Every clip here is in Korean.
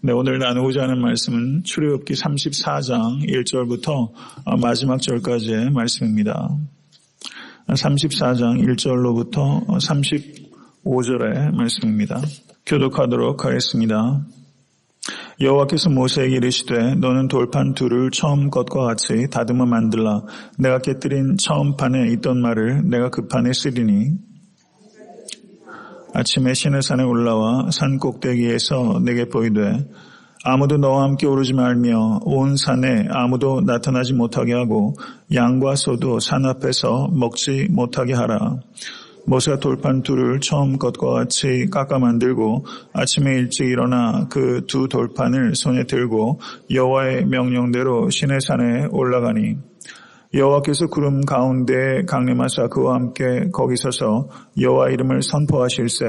네, 오늘 나누고자 하는 말씀은 출애굽기 34장 1절부터 마지막 절까지의 말씀입니다. 34장 1절로부터 35절의 말씀입니다. 교독하도록 하겠습니다. 여호와께서 모세에게 이르시되 너는 돌판 둘을 처음 것과 같이 다듬어 만들라 내가 깨뜨린 처음 판에 있던 말을 내가 그 판에 쓰리니 아침에 시내산에 올라와 산 꼭대기에서 내게 보이되 아무도 너와 함께 오르지 말며 온 산에 아무도 나타나지 못하게 하고 양과 소도 산 앞에서 먹지 못하게 하라. 모세가 돌판 둘을 처음 것과 같이 깎아 만들고 아침에 일찍 일어나 그 두 돌판을 손에 들고 여호와의 명령대로 시내 산에 올라가니 여호와께서 구름 가운데 강림하사 그와 함께 거기 서서 여호와 이름을 선포하실세.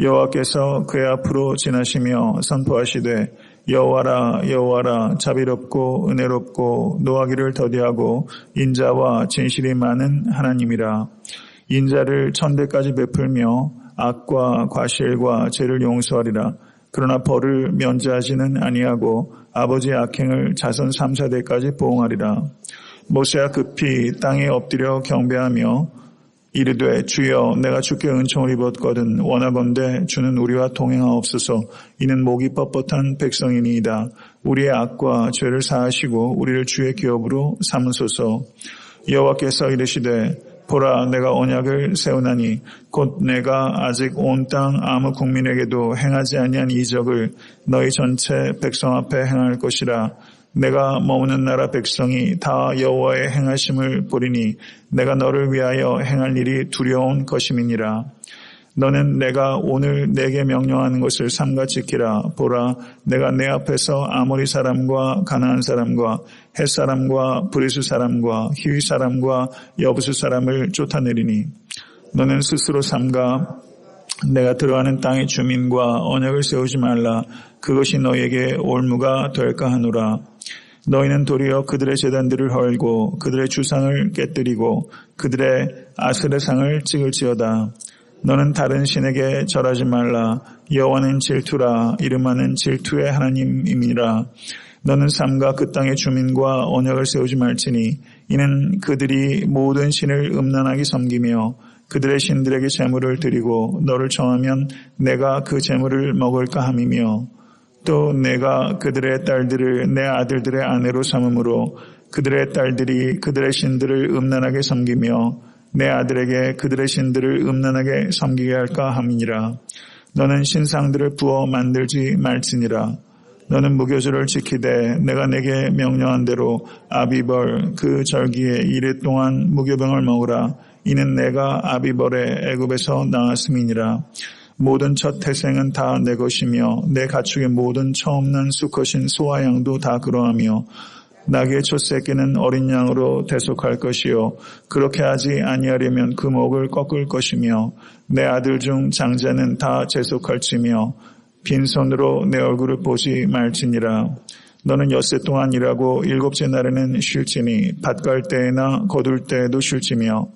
여호와께서 그의 앞으로 지나시며 선포하시되 여호와라 여호와라 자비롭고 은혜롭고 노하기를 더디하고 인자와 진실이 많은 하나님이라. 인자를 천대까지 베풀며 악과 과실과 죄를 용서하리라. 그러나 벌을 면제하지는 아니하고 아버지의 악행을 자손 3사대까지 보응하리라 모세가 급히 땅에 엎드려 경배하며 이르되 주여 내가 주께 은총을 입었거든 원하건대 주는 우리와 동행하옵소서. 이는 목이 뻣뻣한 백성이니이다. 우리의 악과 죄를 사하시고 우리를 주의 기업으로 삼으소서. 여호와께서 이르시되 보라 내가 언약을 세우나니 곧 내가 아직 온 땅 아무 국민에게도 행하지 아니한 이적을 너희 전체 백성 앞에 행할 것이라 내가 머무는 나라 백성이 다 여호와의 행하심을 보리니 내가 너를 위하여 행할 일이 두려운 것임이니라. 너는 내가 오늘 내게 명령하는 것을 삼가 지키라. 보라, 내가 내 앞에서 아모리 사람과 가나안 사람과 헷 사람과 브리스 사람과 히위 사람과 여부수 사람을 쫓아내리니 너는 스스로 삼가 내가 들어가는 땅의 주민과 언약을 세우지 말라. 그것이 너에게 올무가 될까 하노라. 너희는 도리어 그들의 재단들을 헐고 그들의 주상을 깨뜨리고 그들의 아스레 상을 찍을지어다. 너는 다른 신에게 절하지 말라. 여호와는 질투라. 이름하는 질투의 하나님임이라. 너는 삼가 그 땅의 주민과 언약을 세우지 말지니 이는 그들이 모든 신을 음란하게 섬기며 그들의 신들에게 재물을 드리고 너를 정하면 내가 그 재물을 먹을까 함이며 또 내가 그들의 딸들을 내 아들들의 아내로 삼음으로 그들의 딸들이 그들의 신들을 음란하게 섬기며 내 아들에게 그들의 신들을 음란하게 섬기게 할까 함이니라. 너는 신상들을 부어 만들지 말지니라. 너는 무교절을 지키되 내가 내게 명령한 대로 아비벌 그 절기에 이래 동안 무교병을 먹으라. 이는 내가 아비벌의 애굽에서 나왔음이니라. 모든 첫 태생은 다 내 것이며 내 가축의 모든 처음 난 수컷인 소와 양도 다 그러하며 낙의 첫 새끼는 어린 양으로 대속할 것이요. 그렇게 하지 아니하려면 그 목을 꺾을 것이며 내 아들 중 장자는 다 재속할지며 빈손으로 내 얼굴을 보지 말지니라. 너는 엿새 동안 일하고 일곱째 날에는 쉴지니 밭갈 때나 거둘 때에도 쉴지며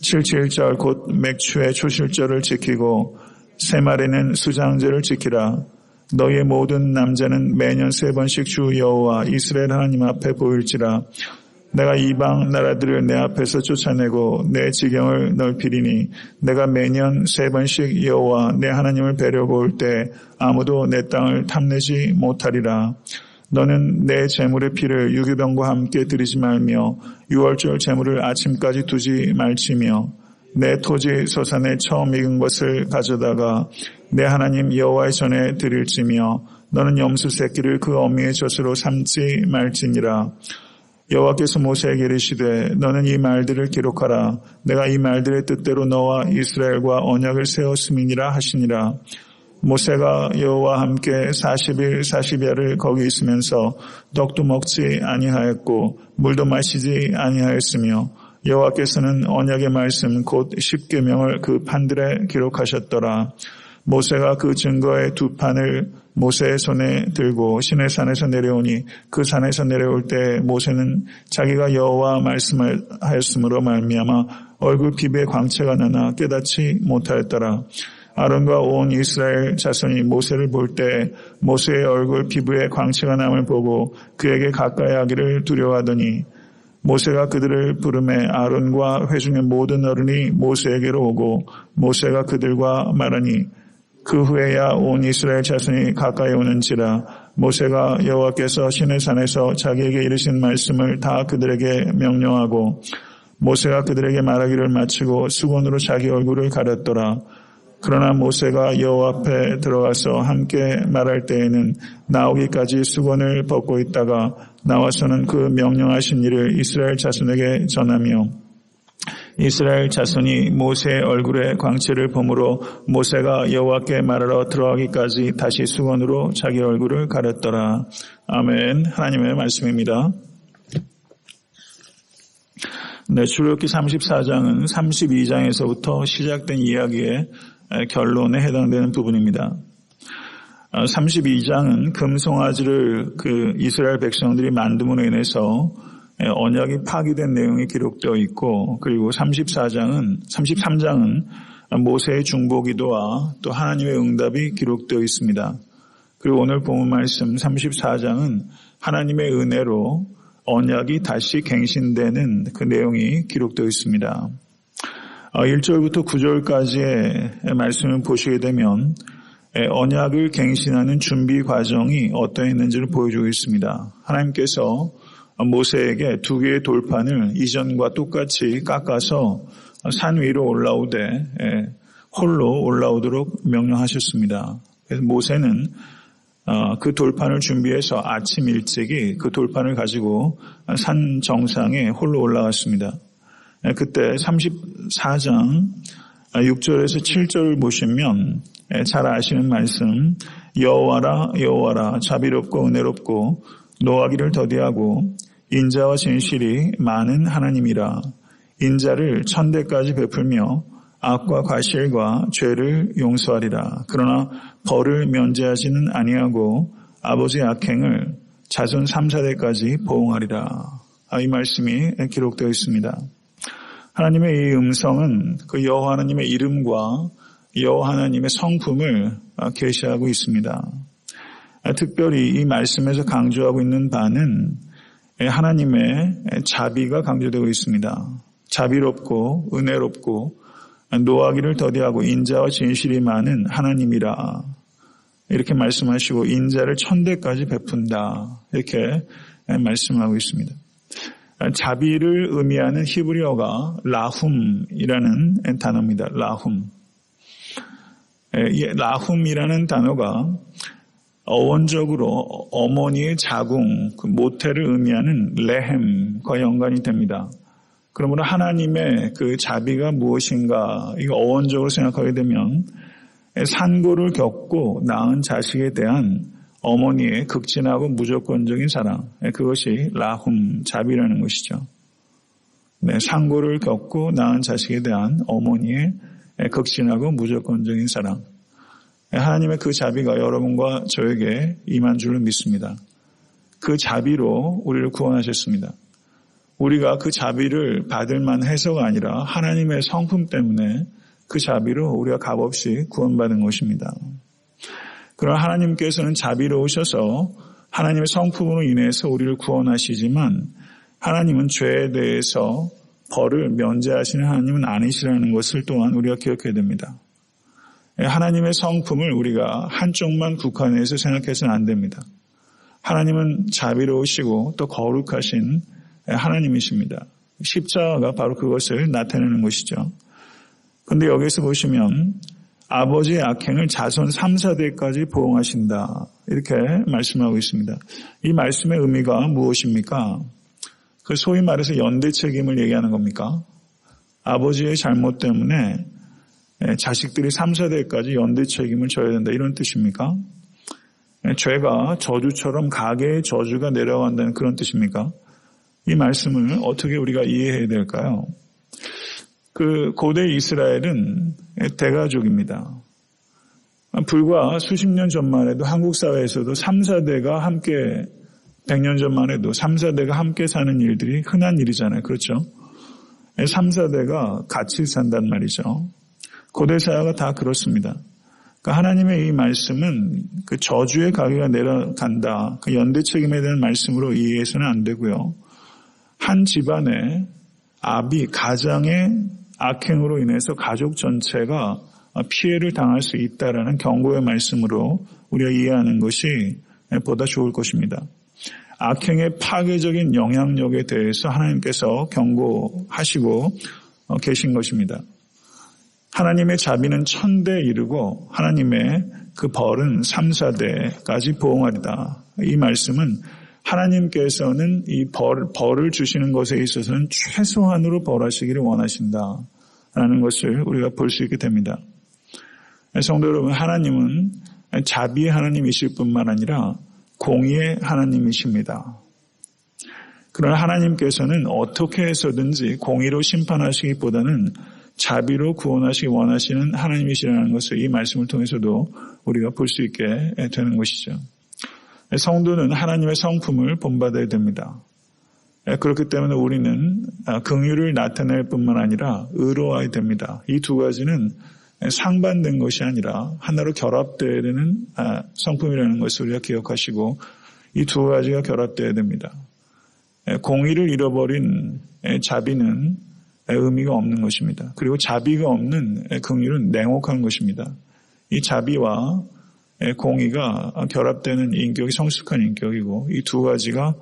칠칠절 곧 맥추의 초실절을 지키고 새말에는 수장제를 지키라. 너희의 모든 남자는 매년 세 번씩 주 여호와 이스라엘 하나님 앞에 보일지라. 내가 이방 나라들을 내 앞에서 쫓아내고 내 지경을 넓히리니 내가 매년 세 번씩 여호와 내 하나님을 뵈려 볼 때 아무도 내 땅을 탐내지 못하리라. 너는 내 재물의 피를 유기병과 함께 드리지 말며 유월절 재물을 아침까지 두지 말지며 내 토지 소산에 처음 익은 것을 가져다가 내 하나님 여호와의 전에 드릴지며 너는 염소 새끼를 그 어미의 젖으로 삼지 말지니라. 여호와께서 모세에게 이르시되 너는 이 말들을 기록하라. 내가 이 말들의 뜻대로 너와 이스라엘과 언약을 세웠음이니라 하시니라. 모세가 여호와 함께 40일 40야를 거기 있으면서 떡도 먹지 아니하였고 물도 마시지 아니하였으며 여호와께서는 언약의 말씀 곧 십계명을 그 판들에 기록하셨더라. 모세가 그 증거의 두 판을 모세의 손에 들고 시내 산에서 내려오니 그 산에서 내려올 때 모세는 자기가 여호와 말씀을 하였으므로 말미암아 얼굴 피부에 광채가 나나 깨닫지 못하였더라. 아론과 온 이스라엘 자손이 모세를 볼 때 모세의 얼굴 피부에 광채가 남을 보고 그에게 가까이 하기를 두려워하더니 모세가 그들을 부름에 아론과 회중의 모든 어른이 모세에게로 오고 모세가 그들과 말하니 그 후에야 온 이스라엘 자손이 가까이 오는지라 모세가 여호와께서 신의 산에서 자기에게 이르신 말씀을 다 그들에게 명령하고 모세가 그들에게 말하기를 마치고 수건으로 자기 얼굴을 가렸더라. 그러나 모세가 여호와 앞에 들어가서 함께 말할 때에는 나오기까지 수건을 벗고 있다가 나와서는 그 명령하신 일을 이스라엘 자손에게 전하며 이스라엘 자손이 모세의 얼굴에 광채를 보므로 모세가 여호와께 말하러 들어가기까지 다시 수건으로 자기 얼굴을 가렸더라. 아멘. 하나님의 말씀입니다. 네, 출애굽기 34장은 32장에서부터 시작된 이야기의 결론에 해당되는 부분입니다. 32장은 금송아지를 그 이스라엘 백성들이 만듦으로 인해서 언약이 파기된 내용이 기록되어 있고 그리고 34장은 33장은 모세의 중보기도와 또 하나님의 응답이 기록되어 있습니다. 그리고 오늘 본문 말씀 34장은 하나님의 은혜로 언약이 다시 갱신되는 그 내용이 기록되어 있습니다. 1절부터 9절까지의 말씀을 보시게 되면 언약을 갱신하는 준비 과정이 어떠했는지를 보여주고 있습니다. 하나님께서 모세에게 두 개의 돌판을 이전과 똑같이 깎아서 산 위로 올라오되 홀로 올라오도록 명령하셨습니다. 그래서 모세는 그 돌판을 준비해서 아침 일찍이 그 돌판을 가지고 산 정상에 홀로 올라갔습니다. 그때 34장 6절에서 7절을 보시면 잘 아시는 말씀 여호와라 여호와라 자비롭고 은혜롭고 노하기를 더디하고 인자와 진실이 많은 하나님이라 인자를 천대까지 베풀며 악과 과실과 죄를 용서하리라. 그러나 벌을 면제하지는 아니하고 아버지의 악행을 자손 3, 4대까지 보응하리라. 이 말씀이 기록되어 있습니다. 하나님의 이 음성은 그 여호와 하나님의 이름과 여호와 하나님의 성품을 계시하고 있습니다. 특별히 이 말씀에서 강조하고 있는 바는 하나님의 자비가 강조되고 있습니다. 자비롭고 은혜롭고 노하기를 더디하고 인자와 진실이 많은 하나님이라 이렇게 말씀하시고 인자를 천대까지 베푼다 이렇게 말씀하고 있습니다. 자비를 의미하는 히브리어가 라훔이라는 단어입니다. 라훔. 라훔이라는 단어가 어원적으로 어머니의 자궁, 그 모태를 의미하는 레헴과 연관이 됩니다. 그러므로 하나님의 그 자비가 무엇인가, 이거 어원적으로 생각하게 되면 산고를 겪고 낳은 자식에 대한 어머니의 극진하고 무조건적인 사랑, 그것이 라훔, 자비라는 것이죠. 네, 상고를 겪고 낳은 자식에 대한 어머니의 극진하고 무조건적인 사랑. 하나님의 그 자비가 여러분과 저에게 임한 줄을 믿습니다. 그 자비로 우리를 구원하셨습니다. 우리가 그 자비를 받을 만 해서가 아니라 하나님의 성품 때문에 그 자비로 우리가 값없이 구원받은 것입니다. 그러나 하나님께서는 자비로우셔서 하나님의 성품으로 인해서 우리를 구원하시지만 하나님은 죄에 대해서 벌을 면제하시는 하나님은 아니시라는 것을 또한 우리가 기억해야 됩니다. 하나님의 성품을 우리가 한쪽만 국한해서 생각해서는 안 됩니다. 하나님은 자비로우시고 또 거룩하신 하나님이십니다. 십자가가 바로 그것을 나타내는 것이죠. 근데 여기서 보시면 아버지의 악행을 자손 3, 4대까지 보응하신다. 이렇게 말씀하고 있습니다. 이 말씀의 의미가 무엇입니까? 그 소위 말해서 연대 책임을 얘기하는 겁니까? 아버지의 잘못 때문에 자식들이 3, 4대까지 연대 책임을 져야 된다. 이런 뜻입니까? 죄가 저주처럼 가게의 저주가 내려간다는 그런 뜻입니까? 이 말씀을 어떻게 우리가 이해해야 될까요? 그 고대 이스라엘은 대가족입니다. 불과 수십 년 전만 해도 한국 사회에서도 3, 4대가 함께 100년 전만 해도 3, 4대가 함께 사는 일들이 흔한 일이잖아요. 그렇죠? 3, 4대가 같이 산단 말이죠. 고대 사회가 다 그렇습니다. 그러니까 하나님의 이 말씀은 그 저주의 가게가 내려간다. 그 연대 책임에 대한 말씀으로 이해해서는 안 되고요. 한 집안의 아비, 가장의 악행으로 인해서 가족 전체가 피해를 당할 수 있다라는 경고의 말씀으로 우리가 이해하는 것이 보다 좋을 것입니다. 악행의 파괴적인 영향력에 대해서 하나님께서 경고하시고 계신 것입니다. 하나님의 자비는 천대 이르고 하나님의 그 벌은 3, 4대까지 보응하리다. 이 말씀은 하나님께서는 이 벌, 벌을 주시는 것에 있어서는 최소한으로 벌하시기를 원하신다. 라는 것을 우리가 볼 수 있게 됩니다. 성도 여러분, 하나님은 자비의 하나님이실 뿐만 아니라 공의의 하나님이십니다. 그러나 하나님께서는 어떻게 해서든지 공의로 심판하시기보다는 자비로 구원하시기 원하시는 하나님이시라는 것을 이 말씀을 통해서도 우리가 볼 수 있게 되는 것이죠. 성도는 하나님의 성품을 본받아야 됩니다. 그렇기 때문에 우리는 긍휼을 나타낼 뿐만 아니라 의로워야 됩니다. 이 두 가지는 상반된 것이 아니라 하나로 결합되어야 되는 성품이라는 것을 우리가 기억하시고 이 두 가지가 결합되어야 됩니다. 공의를 잃어버린 자비는 의미가 없는 것입니다. 그리고 자비가 없는 긍휼은 냉혹한 것입니다. 이 자비와 공의가 결합되는 인격이 성숙한 인격이고 이 두 가지가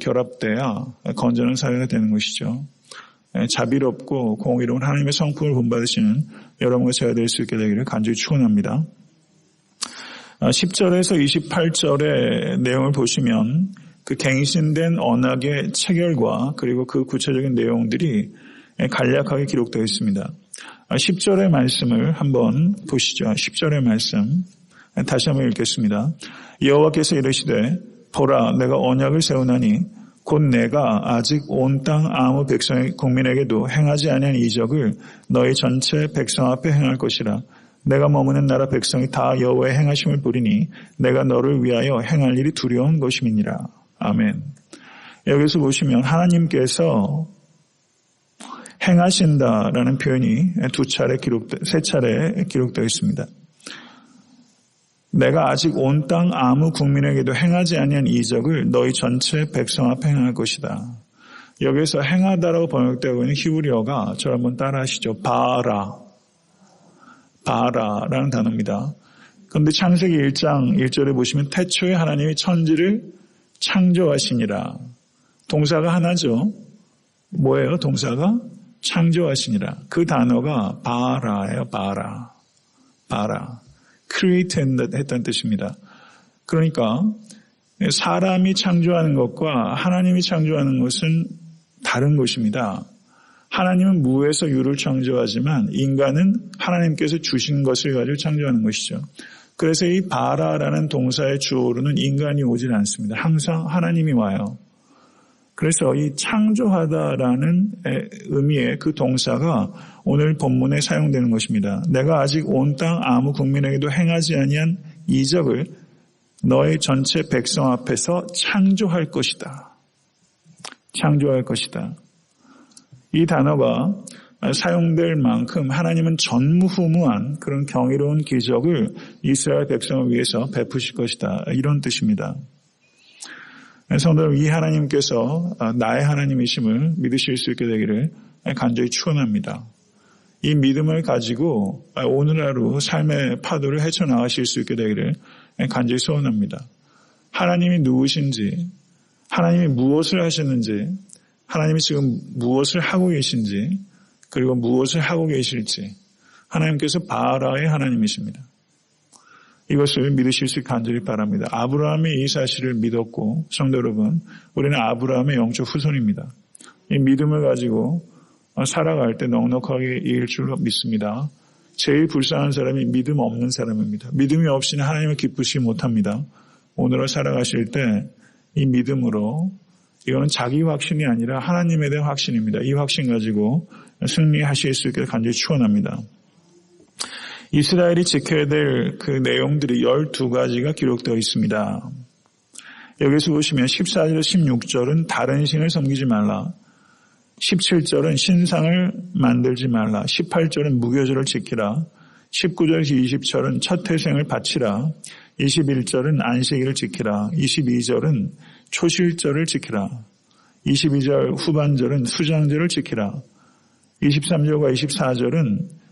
결합돼야 건전한 사회가 되는 것이죠. 자비롭고 공의로운 하나님의 성품을 본받으시는 여러분과 제가 될 수 있게 되기를 간절히 축원합니다. 10절에서 28절의 내용을 보시면 그 갱신된 언약의 체결과 그리고 그 구체적인 내용들이 간략하게 기록되어 있습니다. 10절의 말씀을 한번 보시죠. 10절의 말씀 다시 한번 읽겠습니다. 여호와께서 이르시되 보라 내가 언약을 세우나니 곧 내가 아직 온 땅 아무 백성의 국민에게도 행하지 아니한 이적을 너희 전체 백성 앞에 행할 것이라 내가 머무는 나라 백성이 다 여호와의 행하심을 보리니 내가 너를 위하여 행할 일이 두려운 것임이니라. 아멘. 여기서 보시면 하나님께서 행하신다라는 표현이 두 차례 기록, 세 차례 기록되어 있습니다. 내가 아직 온 땅 아무 국민에게도 행하지 아니한 이적을 너희 전체 백성 앞에 행할 것이다. 여기서 행하다라고 번역되고 있는 히브리어가 저 한번 따라하시죠. 바라. 바라라는 단어입니다. 그런데 창세기 1장 1절에 보시면 태초에 하나님이 천지를 창조하시니라. 동사가 하나죠. 뭐예요? 동사가 창조하시니라. 그 단어가 바라예요. 바라. 바라. Create 했다는 뜻입니다. 그러니까 사람이 창조하는 것과 하나님이 창조하는 것은 다른 것입니다. 하나님은 무에서 유를 창조하지만 인간은 하나님께서 주신 것을 가지고 창조하는 것이죠. 그래서 이 바라라는 동사의 주어로는 인간이 오질 않습니다. 항상 하나님이 와요. 그래서 이 창조하다라는 의미의 그 동사가 오늘 본문에 사용되는 것입니다. 내가 아직 온 땅 아무 국민에게도 행하지 아니한 이적을 너의 전체 백성 앞에서 창조할 것이다. 창조할 것이다. 이 단어가 사용될 만큼 하나님은 전무후무한 그런 경이로운 기적을 이스라엘 백성을 위해서 베푸실 것이다. 이런 뜻입니다. 성도 여러분, 이 하나님께서 나의 하나님이심을 믿으실 수 있게 되기를 간절히 축원합니다. 이 믿음을 가지고 오늘 하루 삶의 파도를 헤쳐나가실 수 있게 되기를 간절히 소원합니다. 하나님이 누구신지, 하나님이 무엇을 하셨는지, 하나님이 지금 무엇을 하고 계신지, 그리고 무엇을 하고 계실지, 하나님께서 바라의 하나님이십니다. 이것을 믿으실 수 간절히 바랍니다. 아브라함이 이 사실을 믿었고 성도 여러분 우리는 아브라함의 영적 후손입니다. 이 믿음을 가지고 살아갈 때 넉넉하게 이길 줄로 믿습니다. 제일 불쌍한 사람이 믿음 없는 사람입니다. 믿음이 없이는 하나님을 기쁘시지 못합니다. 오늘을 살아가실 때 이 믿음으로 이거는 자기 확신이 아니라 하나님에 대한 확신입니다. 이 확신 가지고 승리하실 수 있게 간절히 축원합니다. 이스라엘이 지켜야 될 그 내용들이 12가지가 기록되어 있습니다. 여기서 보시면 14절, 16절은 다른 신을 섬기지 말라. 17절은 신상을 만들지 말라. 18절은 무교절을 지키라. 19절에서 20절은 첫 태생을 바치라. 21절은 안식일을 지키라. 22절은 초실절을 지키라. 22절 후반절은 수장절을 지키라. 23절과 24절은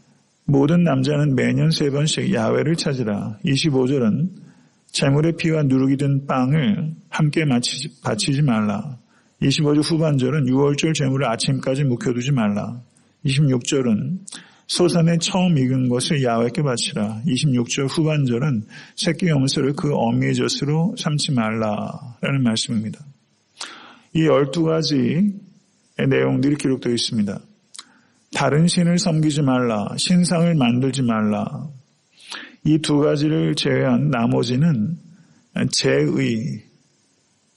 모든 남자는 매년 세 번씩 야외를 찾으라. 25절은 재물의 피와 누룩이 든 빵을 함께 마치지, 바치지 말라. 25절 후반절은 6월절 재물을 아침까지 묵혀두지 말라. 26절은 소산에 처음 익은 것을 야외께 바치라. 26절 후반절은 새끼 염소를 그 어미의 젖으로 삼지 말라라는 말씀입니다. 이 12가지의 내용들이 기록되어 있습니다. 다른 신을 섬기지 말라. 신상을 만들지 말라. 이 두 가지를 제외한 나머지는 제의,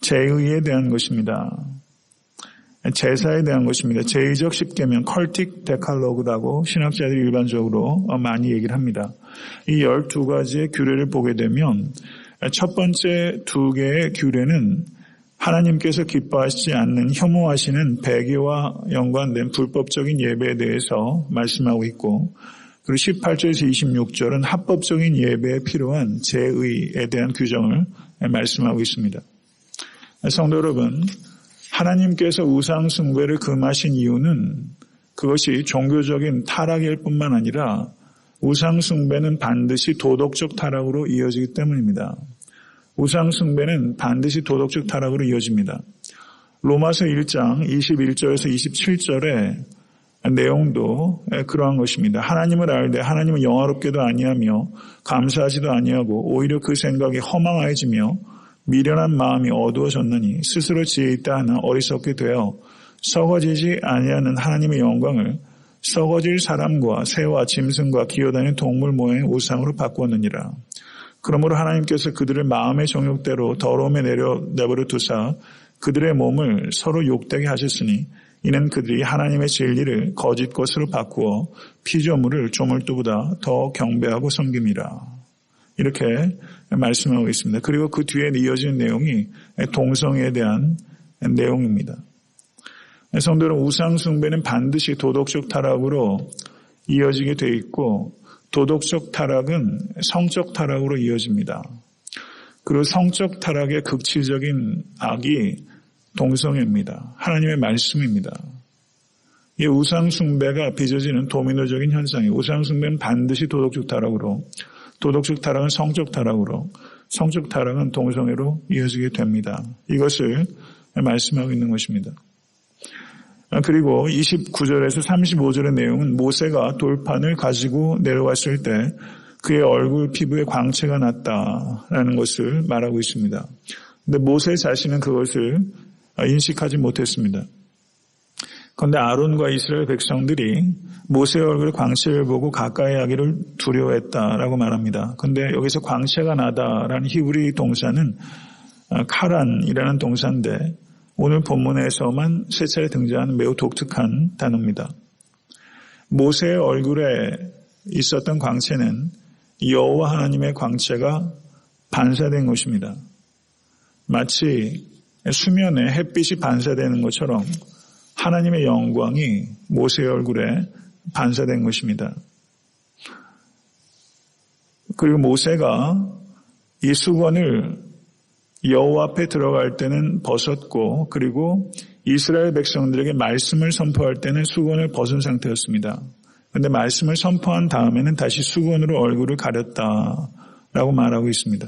제의에 대한 것입니다. 제사에 대한 것입니다. 제의적 십계명, 컬틱 데칼로그라고 신학자들이 일반적으로 많이 얘기를 합니다. 이 12가지의 규례를 보게 되면 첫 번째 두 개의 규례는 하나님께서 기뻐하시지 않는 혐오하시는 배교와 연관된 불법적인 예배에 대해서 말씀하고 있고 그리고 18절에서 26절은 합법적인 예배에 필요한 제의에 대한 규정을 말씀하고 있습니다. 성도 여러분, 하나님께서 우상 숭배를 금하신 이유는 그것이 종교적인 타락일 뿐만 아니라 우상 숭배는 반드시 도덕적 타락으로 이어지기 때문입니다. 우상 숭배는 반드시 도덕적 타락으로 이어집니다. 로마서 1장 21절에서 27절의 내용도 그러한 것입니다. 하나님을 알되 하나님은 영화롭게도 아니하며 감사하지도 아니하고 오히려 그 생각이 허망해지며 미련한 마음이 어두워졌느니 스스로 지혜 있다 하나 어리석게 되어 썩어지지 아니하는 하나님의 영광을 썩어질 사람과 새와 짐승과 기어다니는 동물 모양의 우상으로 바꾸었느니라. 그러므로 하나님께서 그들을 마음의 정욕대로 더러움에 내려 내버려 두사 그들의 몸을 서로 욕되게 하셨으니 이는 그들이 하나님의 진리를 거짓 것으로 바꾸어 피조물을 조물도보다 더 경배하고 섬김이라. 이렇게 말씀하고 있습니다. 그리고 그 뒤에 이어지는 내용이 동성애에 대한 내용입니다. 성도 여러분, 우상 숭배는 반드시 도덕적 타락으로 이어지게 되어 있고 도덕적 타락은 성적 타락으로 이어집니다. 그리고 성적 타락의 극치적인 악이 동성애입니다. 하나님의 말씀입니다. 이 우상숭배가 빚어지는 도미노적인 현상이에요. 우상숭배는 반드시 도덕적 타락으로, 도덕적 타락은 성적 타락으로, 성적 타락은 동성애로 이어지게 됩니다. 이것을 말씀하고 있는 것입니다. 그리고 29절에서 35절의 내용은 모세가 돌판을 가지고 내려왔을 때 그의 얼굴 피부에 광채가 났다라는 것을 말하고 있습니다. 근데 모세 자신은 그것을 인식하지 못했습니다. 그런데 아론과 이스라엘 백성들이 모세의 얼굴 광채를 보고 가까이 하기를 두려워했다라고 말합니다. 그런데 여기서 광채가 나다라는 히브리 동사는 카란이라는 동사인데 오늘 본문에서만 세 차례 등장하는 매우 독특한 단어입니다. 모세의 얼굴에 있었던 광채는 여호와 하나님의 광채가 반사된 것입니다. 마치 수면에 햇빛이 반사되는 것처럼 하나님의 영광이 모세의 얼굴에 반사된 것입니다. 그리고 모세가 이 수건을 여호와 앞에 들어갈 때는 벗었고 그리고 이스라엘 백성들에게 말씀을 선포할 때는 수건을 벗은 상태였습니다. 그런데 말씀을 선포한 다음에는 다시 수건으로 얼굴을 가렸다라고 말하고 있습니다.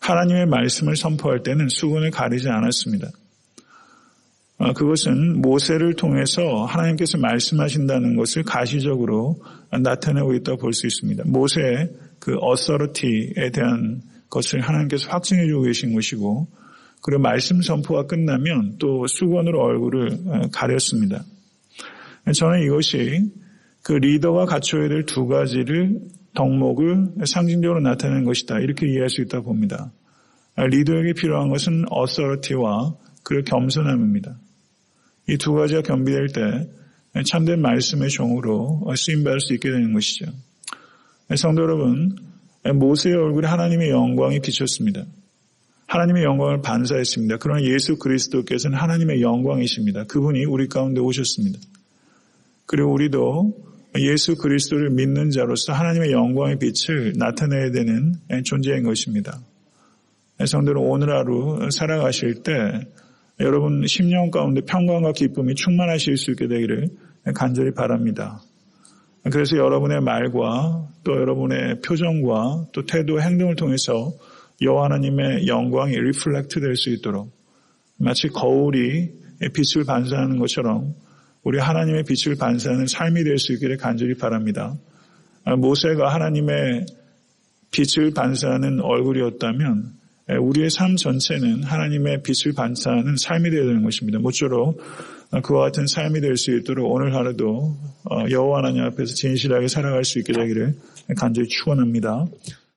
하나님의 말씀을 선포할 때는 수건을 가리지 않았습니다. 어, 그것은 모세를 통해서 하나님께서 말씀하신다는 것을 가시적으로 나타내고 있다고 볼 수 있습니다. 모세의 그 어서러티에 대한 것을 하나님께서 확증해 주고 계신 것이고 그리고 말씀 선포가 끝나면 또 수건으로 얼굴을 어, 가렸습니다. 저는 이것이 그 리더가 갖춰야 될 두 가지를 덕목을 상징적으로 나타내는 것이다. 이렇게 이해할 수 있다고 봅니다. 리더에게 필요한 것은 어서러티와 그리고 겸손함입니다. 이 두 가지가 겸비될 때 참된 말씀의 종으로 쓰임받을 수 있게 되는 것이죠. 성도 여러분, 모세의 얼굴에 하나님의 영광이 비쳤습니다. 하나님의 영광을 반사했습니다. 그러나 예수 그리스도께서는 하나님의 영광이십니다. 그분이 우리 가운데 오셨습니다. 그리고 우리도 예수 그리스도를 믿는 자로서 하나님의 영광의 빛을 나타내야 되는 존재인 것입니다. 성도는 오늘 하루 살아가실 때 여러분 심령 가운데 평강과 기쁨이 충만하실 수 있게 되기를 간절히 바랍니다. 그래서 여러분의 말과 또 여러분의 표정과 또 태도, 행동을 통해서 여호와 하나님의 영광이 리플렉트 될 수 있도록 마치 거울이 빛을 반사하는 것처럼 우리 하나님의 빛을 반사하는 삶이 될 수 있기를 간절히 바랍니다. 모세가 하나님의 빛을 반사하는 얼굴이었다면 우리의 삶 전체는 하나님의 빛을 반사하는 삶이 되어야 되는 것입니다. 모쪼록 그와 같은 삶이 될 수 있도록 오늘 하루도 여호와 하나님 앞에서 진실하게 살아갈 수 있게 되기를 간절히 축원합니다.